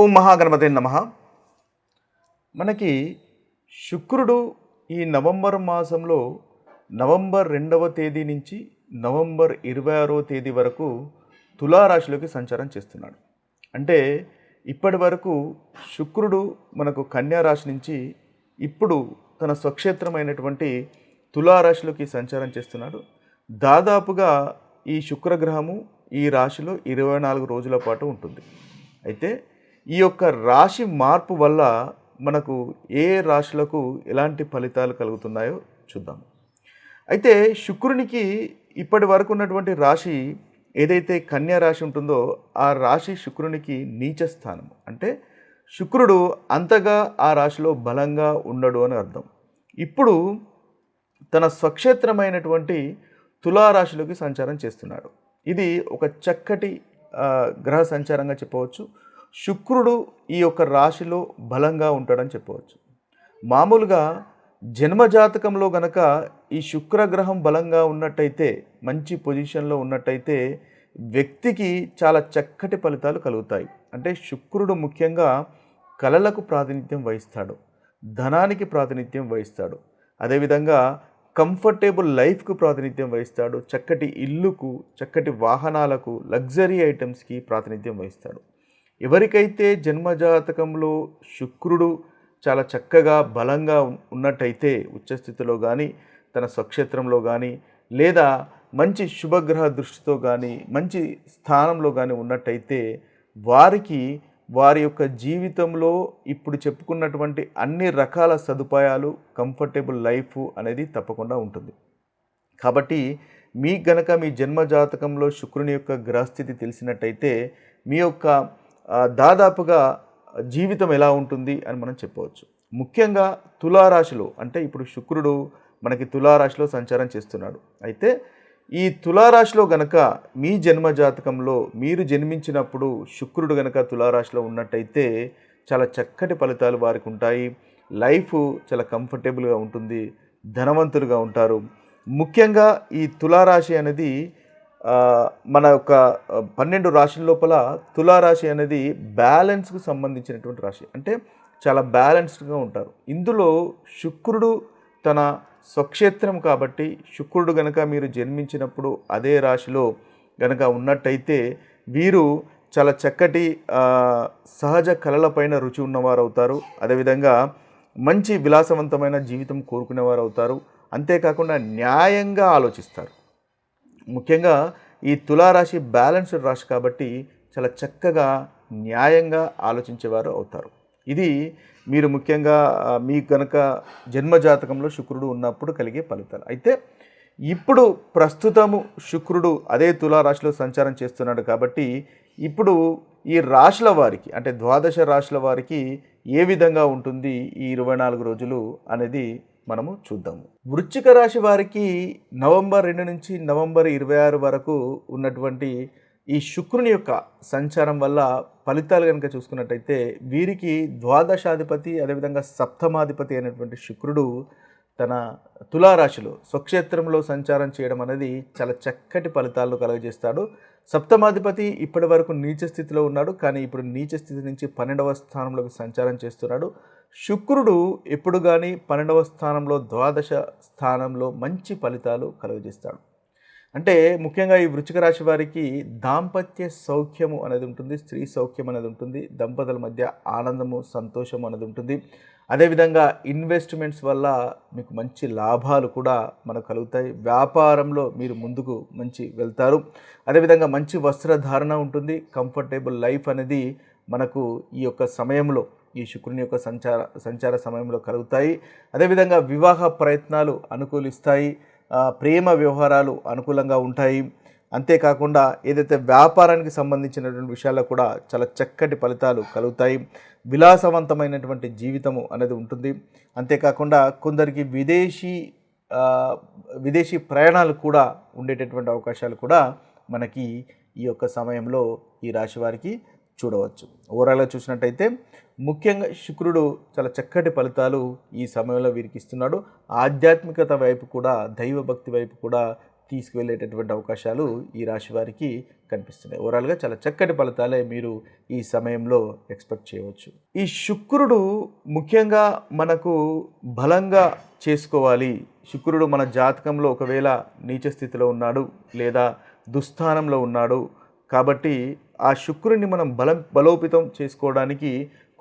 ఓం మహాగణపతి నమ. మనకి శుక్రుడు ఈ నవంబర్ మాసంలో నవంబర్ రెండవ తేదీ నుంచి నవంబర్ ఇరవై ఆరో తేదీ వరకు తులారాశిలోకి సంచారం చేస్తున్నాడు. అంటే ఇప్పటి వరకు శుక్రుడు మనకు కన్యా రాశి నుంచి ఇప్పుడు తన స్వక్షేత్రమైనటువంటి తులారాశిలోకి సంచారం చేస్తున్నాడు. దాదాపుగా ఈ శుక్రగ్రహము ఈ రాశిలో ఇరవై నాలుగు రోజుల పాటు ఉంటుంది. అయితే ఈ యొక్క రాశి మార్పు వల్ల మనకు ఏ రాశులకు ఎలాంటి ఫలితాలు కలుగుతున్నాయో చూద్దాం. అయితే శుక్రునికి ఇప్పటి వరకు ఉన్నటువంటి రాశి ఏదైతే కన్యా రాశి ఉంటుందో ఆ రాశి శుక్రునికి నీచ స్థానం. అంటే శుక్రుడు అంతగా ఆ రాశిలో బలంగా ఉండడు అని అర్థం. ఇప్పుడు తన స్వక్షేత్రమైనటువంటి తులారాశిలోకి సంచారం చేస్తున్నాడు. ఇది ఒక చక్కటి గ్రహ సంచారంగా చెప్పవచ్చు. శుక్రుడు ఈ యొక్క రాశిలో బలంగా ఉంటాడని చెప్పవచ్చు. మామూలుగా జన్మజాతకంలో గనక ఈ శుక్రగ్రహం బలంగా ఉన్నట్టయితే మంచి పొజిషన్లో ఉన్నట్టయితే వ్యక్తికి చాలా చక్కటి ఫలితాలు కలుగుతాయి. అంటే శుక్రుడు ముఖ్యంగా కళలకు ప్రాతినిధ్యం వహిస్తాడు ధనానికి ప్రాతినిధ్యం వహిస్తాడు అదేవిధంగా కంఫర్టేబుల్ లైఫ్కు ప్రాతినిధ్యం వహిస్తాడు చక్కటి ఇల్లుకు చక్కటి వాహనాలకు లగ్జరీ ఐటమ్స్కి ప్రాతినిధ్యం వహిస్తాడు. ఎవరికైతే జన్మజాతకంలో శుక్రుడు చాలా చక్కగా బలంగా ఉన్నట్టయితే ఉచ్చస్థితిలో కానీ తన స్వక్షేత్రంలో కానీ లేదా మంచి శుభగ్రహ దృష్టితో కానీ మంచి స్థానంలో కానీ ఉన్నట్టయితే వారికి వారి యొక్క జీవితంలో ఇప్పుడు చెప్పుకున్నటువంటి అన్ని రకాల సదుపాయాలు కంఫర్టబుల్ లైఫ్ అనేది తప్పకుండా ఉంటుంది. కాబట్టి మీ గనక మీ జన్మ జాతకంలో శుక్రుని యొక్క గ్రహస్థితి తెలిసినట్టయితే మీ యొక్క దాదాపుగా జీవితం ఎలా ఉంటుంది అని మనం చెప్పవచ్చు. ముఖ్యంగా తులారాశిలో అంటే ఇప్పుడు శుక్రుడు మనకి తులారాశిలో సంచారం చేస్తున్నాడు. అయితే ఈ తులారాశిలో గనక మీ జన్మ జాతకంలో మీరు జన్మించినప్పుడు శుక్రుడు గనక తులారాశిలో ఉన్నట్టయితే చాలా చక్కటి ఫలితాలు వారికి ఉంటాయి. లైఫ్ చాలా కంఫర్టబుల్గా ఉంటుంది ధనవంతులుగా ఉంటారు. ముఖ్యంగా ఈ తులారాశి అనేది మన యొక్క పన్నెండు రాశుల లోపల తులారాశి అనేది బ్యాలెన్స్కు సంబంధించినటువంటి రాశి. అంటే చాలా బ్యాలెన్స్డ్గా ఉంటారు. ఇందులో శుక్రుడు తన స్వక్షేత్రం కాబట్టి శుక్రుడు గనక మీరు జన్మించినప్పుడు అదే రాశిలో గనక ఉన్నట్టయితే వీరు చాలా చక్కటి సహజ కళలపైన రుచి ఉన్నవారు అవుతారు అదేవిధంగా మంచి విలాసవంతమైన జీవితం కోరుకునేవారు అవుతారు అంతేకాకుండా న్యాయంగా ఆలోచిస్తారు. ముఖ్యంగా ఈ తులారాశి బ్యాలెన్స్డ్ రాశి కాబట్టి చాలా చక్కగా న్యాయంగా ఆలోచించేవారు అవుతారు. ఇది మీరు ముఖ్యంగా మీ కనుక జన్మజాతకంలో శుక్రుడు ఉన్నప్పుడు కలిగే ఫలితాలు. అయితే ఇప్పుడు ప్రస్తుతము శుక్రుడు అదే తులారాశిలో సంచారం చేస్తున్నాడు కాబట్టి ఇప్పుడు ఈ రాశుల వారికి అంటే ద్వాదశ రాశుల వారికి ఏ విధంగా ఉంటుంది ఈ ఇరవై నాలుగు రోజులు అనేది మనము చూద్దాము. వృశ్చిక రాశి వారికి నవంబర్ రెండు నుంచి నవంబర్ ఇరవై ఆరు వరకు ఉన్నటువంటి ఈ శుక్రుని యొక్క సంచారం వల్ల ఫలితాలు కనుక చూసుకున్నట్టయితే వీరికి ద్వాదశాధిపతి అదేవిధంగా సప్తమాధిపతి అయినటువంటి శుక్రుడు తన తులారాశిలో స్వక్షేత్రంలో సంచారం చేయడం అనేది చాలా చక్కటి ఫలితాలను కలుగజేస్తాడు. సప్తమాధిపతి ఇప్పటి వరకు నీచ స్థితిలో ఉన్నాడు కానీ ఇప్పుడు నీచ స్థితి నుంచి పన్నెండవ స్థానంలోకి సంచారం చేస్తున్నాడు. శుక్రుడు ఎప్పుడు కానీ పన్నెండవ స్థానంలో ద్వాదశ స్థానంలో మంచి ఫలితాలు కలుగజేస్తాడు. అంటే ముఖ్యంగా ఈ వృచ్చిక రాశి వారికి దాంపత్య సౌఖ్యము అనేది ఉంటుంది స్త్రీ సౌఖ్యం అనేది ఉంటుంది దంపతుల మధ్య ఆనందము సంతోషం అనేది ఉంటుంది. అదేవిధంగా ఇన్వెస్ట్మెంట్స్ వల్ల మీకు మంచి లాభాలు కూడా మనకు కలుగుతాయి. వ్యాపారంలో మీరు ముందుకు మంచి వెళ్తారు. అదేవిధంగా మంచి వస్త్రధారణ ఉంటుంది. కంఫర్టబుల్ లైఫ్ అనేది మనకు ఈ యొక్క సమయంలో ఈ శుక్రుని యొక్క సంచార సంచార సమయంలో కలుగుతాయి. అదేవిధంగా వివాహ ప్రయత్నాలు అనుకూలిస్తాయి. ప్రేమ వ్యవహారాలు అనుకూలంగా ఉంటాయి. అంతేకాకుండా ఏదైతే వ్యాపారానికి సంబంధించినటువంటి విషయాల్లో కూడా చాలా చక్కటి ఫలితాలు కలుగుతాయి. విలాసవంతమైనటువంటి జీవితము అనేది ఉంటుంది. అంతేకాకుండా కొందరికి విదేశీ విదేశీ ప్రయాణాలు కూడా ఉండేటటువంటి అవకాశాలు కూడా మనకి ఈ యొక్క సమయంలో ఈ రాశి వారికి చూడవచ్చు. ఓవరాల్గా చూసినట్టయితే ముఖ్యంగా శుక్రుడు చాలా చక్కటి ఫలితాలు ఈ సమయంలో వీరికి ఇస్తున్నాడు. ఆధ్యాత్మికత వైపు కూడా దైవభక్తి వైపు కూడా తీసుకువెళ్ళేటటువంటి అవకాశాలు ఈ రాశి వారికి కనిపిస్తున్నాయి. ఓవరాల్గా చాలా చక్కటి ఫలితాలే మీరు ఈ సమయంలో ఎక్స్పెక్ట్ చేయవచ్చు. ఈ శుక్రుడు ముఖ్యంగా మనకు బలంగా చేసుకోవాలి. శుక్రుడు మన జాతకంలో ఒకవేళ నీచ స్థితిలో ఉన్నాడు లేదా దుస్థానంలో ఉన్నాడు కాబట్టి ఆ శుక్రుడిని మనం బలం బలోపేతం చేసుకోవడానికి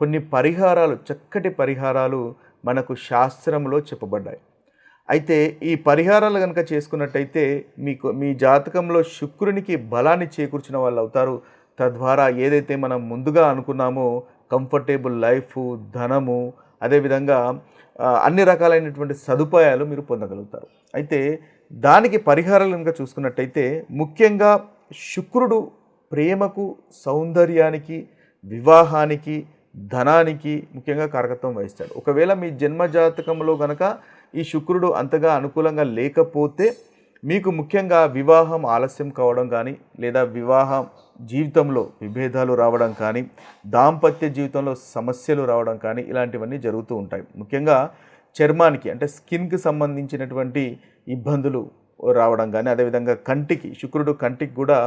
కొన్ని పరిహారాలు చక్కటి పరిహారాలు మనకు శాస్త్రంలో చెప్పబడ్డాయి. అయితే ఈ పరిహారాలు కనుక చేసుకున్నట్టయితే మీకు మీ జాతకంలో శుక్రునికి బలాన్ని చేకూర్చిన వాళ్ళు అవుతారు. తద్వారా ఏదైతే మనం ముందుగా అనుకున్నామో కంఫర్టబుల్ లైఫ్ ధనము అదేవిధంగా అన్ని రకాలైనటువంటి సదుపాయాలు మీరు పొందగలుగుతారు. అయితే దానికి పరిహారాలు కనుక చూసుకున్నట్టయితే ముఖ్యంగా శుక్రుడు ప్రేమకు సౌందర్యానికి వివాహానికి ధనానికి ముఖ్యంగా కారకత్వం వహిస్తాడు. ఒకవేళ మీ జన్మ జాతకంలో గనక ఈ శుక్రుడు అంతగా అనుకూలంగా లేకపోతే మీకు ముఖ్యంగా వివాహం ఆలస్యం కావడం కానీ లేదా వివాహం జీవితంలో విభేదాలు రావడం కానీ దాంపత్య జీవితంలో సమస్యలు రావడం కానీ ఇలాంటివన్నీ జరుగుతూ ఉంటాయి. ముఖ్యంగా చర్మానికి అంటే స్కిన్కి సంబంధించినటువంటి ఇబ్బందులు రావడం కానీ అదేవిధంగా కంటికి శుక్రుడు కంటికి కూడా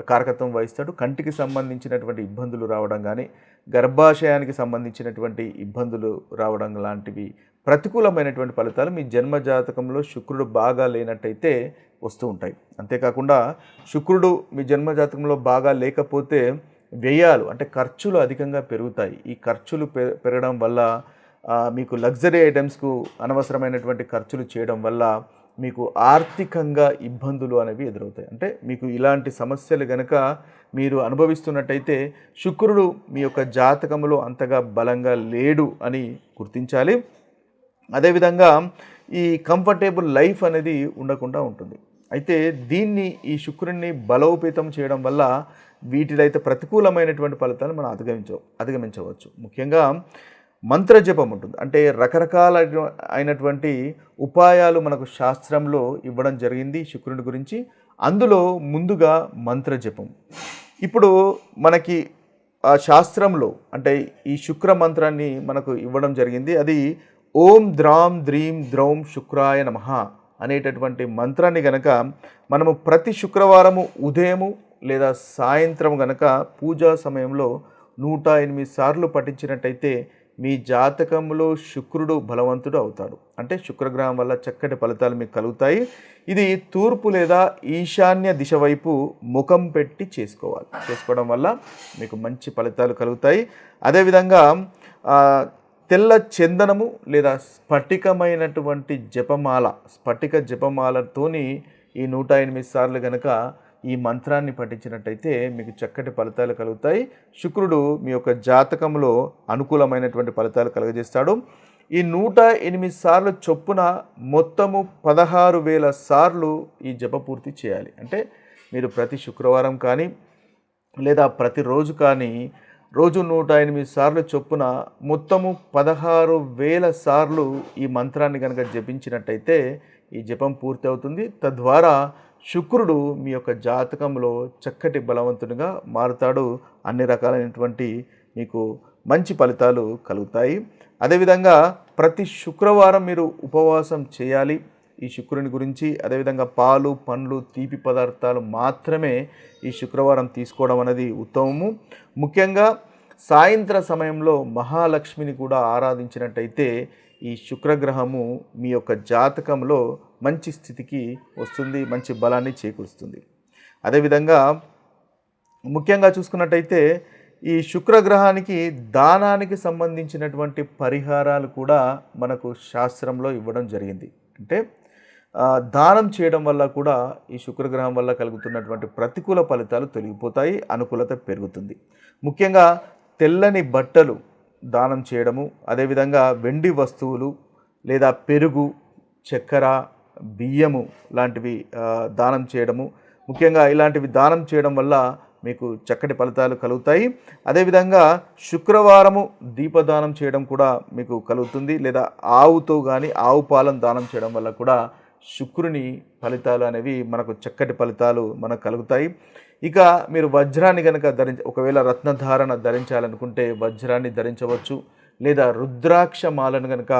కారకత్వం వహిస్తాడు. కంటికి సంబంధించినటువంటి ఇబ్బందులు రావడం కానీ గర్భాశయానికి సంబంధించినటువంటి ఇబ్బందులు రావడం లాంటివి ప్రతికూలమైనటువంటి ఫలితాలు మీ జన్మ జాతకంలో శుక్రుడు బాగా లేనట్టయితే వస్తూ ఉంటాయి. అంతేకాకుండా శుక్రుడు మీ జన్మ జాతకంలో బాగా లేకపోతే వ్యయాలు అంటే ఖర్చులు అధికంగా పెరుగుతాయి. ఈ ఖర్చులు పె- పెరగడం వల్ల మీకు లగ్జరీ ఐటమ్స్కు అనవసరమైనటువంటి ఖర్చులు చేయడం వల్ల మీకు ఆర్థికంగా ఇబ్బందులు అనేవి ఎదురవుతాయి. అంటే మీకు ఇలాంటి సమస్యలు గనక మీరు అనుభవిస్తున్నట్టయితే శుక్రుడు మీ యొక్క జాతకంలో అంతగా బలంగా లేడు అని గుర్తించాలి. అదేవిధంగా ఈ కంఫర్టేబుల్ లైఫ్ అనేది ఉండకుండా ఉంటుంది. అయితే దీన్ని ఈ శుక్రుడిని బలోపేతం చేయడం వల్ల వీటిలో అయితే ప్రతికూలమైనటువంటి ఫలితాలు మనం అధిగమించ అధిగమించవచ్చు. ముఖ్యంగా మంత్రజపం ఉంటుంది. అంటే రకరకాల అయినటువంటి ఉపాయాలు మనకు శాస్త్రంలో ఇవ్వడం జరిగింది శుక్రుని గురించి. అందులో ముందుగా మంత్రజపం. ఇప్పుడు మనకి ఆ శాస్త్రంలో అంటే ఈ శుక్ర మంత్రాన్ని మనకు ఇవ్వడం జరిగింది. అది ఓం ద్రాం ద్రీం ద్రౌం శుక్రాయ నమ అనేటటువంటి మంత్రాన్ని గనక మనము ప్రతి శుక్రవారము ఉదయము లేదా సాయంత్రం గనక పూజా సమయంలో నూట ఎనిమిది సార్లు పఠించినట్టయితే మీ జాతకంలో శుక్రుడు బలవంతుడు అవుతాడు. అంటే శుక్రగ్రహం వల్ల చక్కటి ఫలితాలు మీకు కలుగుతాయి. ఇది తూర్పు లేదా ఈశాన్య దిశ వైపు ముఖం పెట్టి చేసుకోవాలి. చేసుకోవడం వల్ల మీకు మంచి ఫలితాలు కలుగుతాయి. అదేవిధంగా తెల్ల చందనము లేదా స్ఫటికమైనటువంటి జపమాల స్ఫటిక జపమాలతోని ఈ నూట ఎనిమిది సార్లు గనక ఈ మంత్రాన్ని పఠించినట్టయితే మీకు చక్కటి ఫలితాలు కలుగుతాయి. శుక్రుడు మీ యొక్క జాతకంలో అనుకూలమైనటువంటి ఫలితాలు కలుగజేస్తాడు. ఈ నూట ఎనిమిది సార్లు చొప్పున మొత్తము పదహారు వేల సార్లు ఈ జప పూర్తి చేయాలి. అంటే మీరు ప్రతి శుక్రవారం కానీ లేదా ప్రతిరోజు కానీ రోజు నూట ఎనిమిది సార్లు చొప్పున మొత్తము పదహారు వేల సార్లు ఈ మంత్రాన్ని కనుక జపించినట్టయితే ఈ జపం పూర్తి అవుతుంది. తద్వారా శుక్రుడు మీ యొక్క జాతకంలో చక్కటి బలవంతునిగా మారుతాడు. అన్ని రకాలైనటువంటి మీకు మంచి ఫలితాలు కలుగుతాయి. అదేవిధంగా ప్రతి శుక్రవారం మీరు ఉపవాసం చేయాలి. ఈ శుక్రుని గురించి అదేవిధంగా పాలు పండ్లు తీపి పదార్థాలు మాత్రమే ఈ శుక్రవారం తీసుకోవడం అనేది ఉత్తమము. ముఖ్యంగా సాయంత్ర సమయంలో మహాలక్ష్మిని కూడా ఆరాధించినట్టయితే ఈ శుక్రగ్రహము మీ యొక్క జాతకంలో మంచి స్థితికి వస్తుంది మంచి బలాన్ని చేకూరుస్తుంది. అదేవిధంగా ముఖ్యంగా చూసుకున్నట్టయితే ఈ శుక్రగ్రహానికి దానానికి సంబంధించినటువంటి పరిహారాలు కూడా మనకు శాస్త్రంలో ఇవ్వడం జరిగింది. అంటే దానం చేయడం వల్ల కూడా ఈ శుక్రగ్రహం వల్ల కలుగుతున్నటువంటి ప్రతికూల ఫలితాలు తొలగిపోతాయి అనుకూలత పెరుగుతుంది. ముఖ్యంగా తెల్లని బట్టలు దానం చేయడము అదేవిధంగా వెండి వస్తువులు లేదా పెరుగు చక్కెర బియ్యము లాంటివి దానం చేయడము. ముఖ్యంగా ఇలాంటివి దానం చేయడం వల్ల మీకు చక్కటి ఫలితాలు కలుగుతాయి. అదేవిధంగా శుక్రవారము దీపదానం చేయడం కూడా మీకు కలుగుతుంది. లేదా ఆవుతో కానీ ఆవు పాలను దానం చేయడం వల్ల కూడా శుక్రుని ఫలితాలు అనేవి మనకు చక్కటి ఫలితాలు మనకు కలుగుతాయి. ఇక మీరు వజ్రాన్ని కనుక ధరించ ఒకవేళ రత్నధారణ ధరించాలనుకుంటే వజ్రాన్ని ధరించవచ్చు లేదా రుద్రాక్ష మాలను కనుక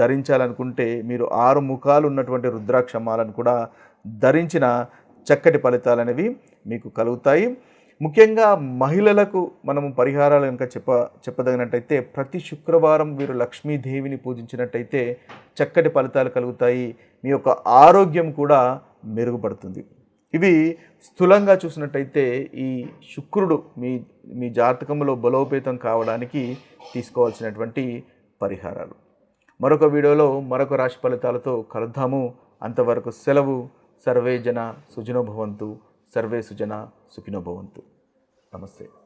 ధరించాలనుకుంటే మీరు ఆరు ముఖాలు ఉన్నటువంటి రుద్రాక్ష మాలను కూడా ధరించిన చక్కటి ఫలితాలు అనేవి మీకు కలుగుతాయి. ముఖ్యంగా మహిళలకు మనము పరిహారాలు కనుక చెప్ప చెప్పదగినట్టయితే ప్రతి శుక్రవారం వీరు లక్ష్మీదేవిని పూజించినట్టయితే చక్కటి ఫలితాలు కలుగుతాయి. మీ యొక్క ఆరోగ్యం కూడా మెరుగుపడుతుంది. ఇవి స్థూలంగా చూసినట్టయితే ఈ శుక్రుడు మీ మీ జాతకంలో బలోపేతం కావడానికి తీసుకోవాల్సినటువంటి పరిహారాలు. మరొక వీడియోలో మరొక రాశి ఫలితాలతో కలుద్దాము. అంతవరకు సెలవు. సర్వే జన సుజనోభవంతు సర్వే సుజన సుఖినోభవంతు నమస్తే.